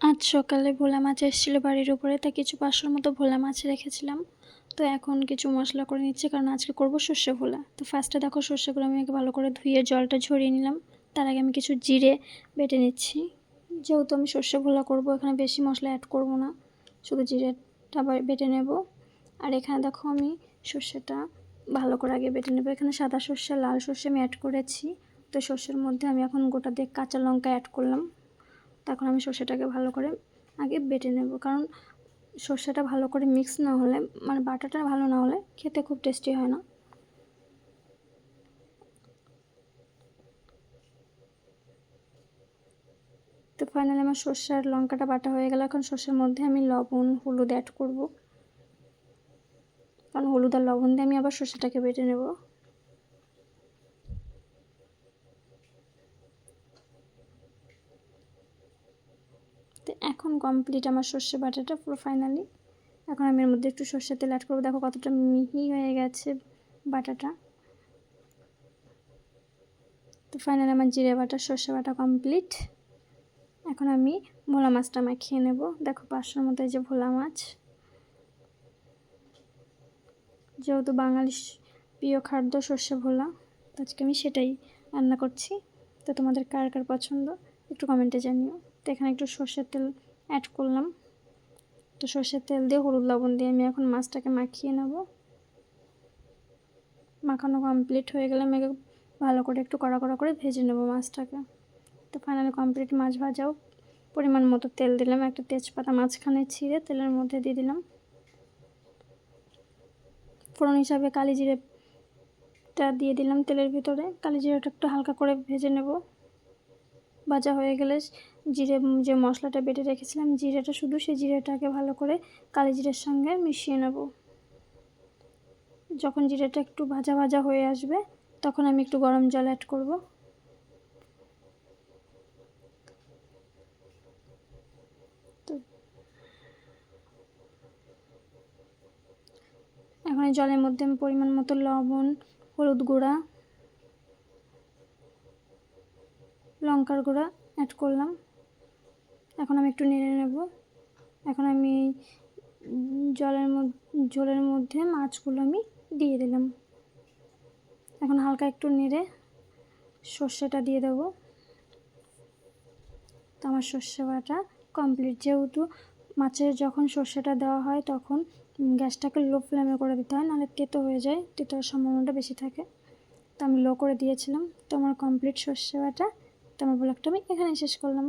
আজ সকালে ভোলা মাছ এসেছিল বাড়ির উপরে, তাই কিছু পাঁচশোর মতো ভোলা মাছ রেখেছিলাম। তো এখন কিছু মশলা করে নিচ্ছি, কারণ আজকে করব সর্ষে ভোলা। তো ফার্স্টে দেখো সর্ষেগুলো আমি আগে ভালো করে ধুয়ে জলটা ঝরিয়ে নিলাম। তার আগে আমি কিছু জিরে বেটে নিচ্ছি। যেহেতু আমি সর্ষে ভোলা করব, এখানে বেশি মশলা অ্যাড করব না। শুধু জিরেটা বেটে নেব। আর এখানে দেখো আমি সর্ষেটা ভালো করে আগে বেটে নেব। এখানে সাদা সর্ষে, লাল সর্ষে আমি অ্যাড করেছি। তো সর্ষের মধ্যে আমি এখন গোটা দিয়ে কাঁচা লঙ্কা অ্যাড করলাম। তখন আমি সর্ষেটাকে ভালো করে আগে বেটে নেব। কারণ সর্ষেটা ভালো করে মিক্স না হলে মানে বাটাটা ভালো না হলে খেতে খুব টেস্টি হয় না। তো ফাইনালি আমার সর্ষে আর লঙ্কাটা বাটা হয়ে গেল। এখন সর্ষের মধ্যে আমি লবণ, হলুদ অ্যাড করব। কারণ হলুদ আর লবণ দিয়ে আমি আবার সর্ষেটাকে বেটে নেব তো এখন কমপ্লিট আমার সর্ষে বাটাটা পুরো ফাইনালি এখন আমি এর মধ্যে একটু সর্ষের তেল অ্যাড করব। দেখো কতটা মিহি হয়ে গেছে বাটাটা। তো ফাইনালি আমার জিরে বাটা, সর্ষে বাটা কমপ্লিট এখন আমি ভোলা মাছটা মাখিয়ে নেব। দেখো পাঁচশোর এই যে ভোলা মাছ। যেহেতু বাঙালি প্রিয় খাদ্য সর্ষে ভোলা আজকে আমি সেটাই রান্না করছি। তো তোমাদের কার কার পছন্দ, একটু কমেন্টে জানিও। তো এখানে একটু সর্ষের তেল অ্যাড করলাম। তো সর্ষের তেল দিয়ে হলুদ লবণ দিয়ে আমি এখন মাছটাকে মাখিয়ে নেব। মাখানো কমপ্লিট হয়ে গেলে আমি ভালো করে একটু কড়া কড়া করে ভেজে নেব মাছটাকে। তো ফাইনালি কমপ্লিট মাছ ভাজাও পরিমাণ মতো তেল দিলাম, একটা তেজপাতা মাঝখানে ছিঁড়ে তেলের মধ্যে দিয়ে দিলাম। ফোড়ন হিসাবে কালি জিরেটা দিয়ে দিলাম তেলের ভিতরে কালি জিরেটা একটু হালকা করে ভেজে নেব। ভাজা হয়ে গেলে জিরে, যে মশলাটা বেটে রেখেছিলাম জিরেটা শুধু সেই জিরেটাকে ভালো করে কালি জিরের সঙ্গে মিশিয়ে নেব। যখন জিরেটা একটু ভাজা ভাজা হয়ে আসবে, তখন আমি একটু গরম জল অ্যাড করব। এখন জলের মধ্যে আমি পরিমাণ মতো লবণ, হলুদ গুঁড়া লঙ্কার গুঁড়া অ্যাড করলাম। এখন আমি একটু নেড়ে নেব। এখন আমি জলের মধ্যে, ঝোলের মধ্যে মাছগুলো আমি দিয়ে দিলাম। এখন হালকা একটু নেড়ে সর্ষেটা দিয়ে দেবো। তো আমার সর্ষে বাটা কমপ্লিট যেহেতু মাছের যখন সর্ষেটা দেওয়া হয় তখন গ্যাসটাকে লো ফ্লেমে করে দিতে হয়, নাহলে তেতো হয়ে যায়, তেতোর সম্ভাবনাটা বেশি থাকে। তো আমি লো করে দিয়েছিলাম। তো আমার কমপ্লিট সর্ষে বাটা তো আমার ব্লগটা আমি এখানে শেষ করলাম।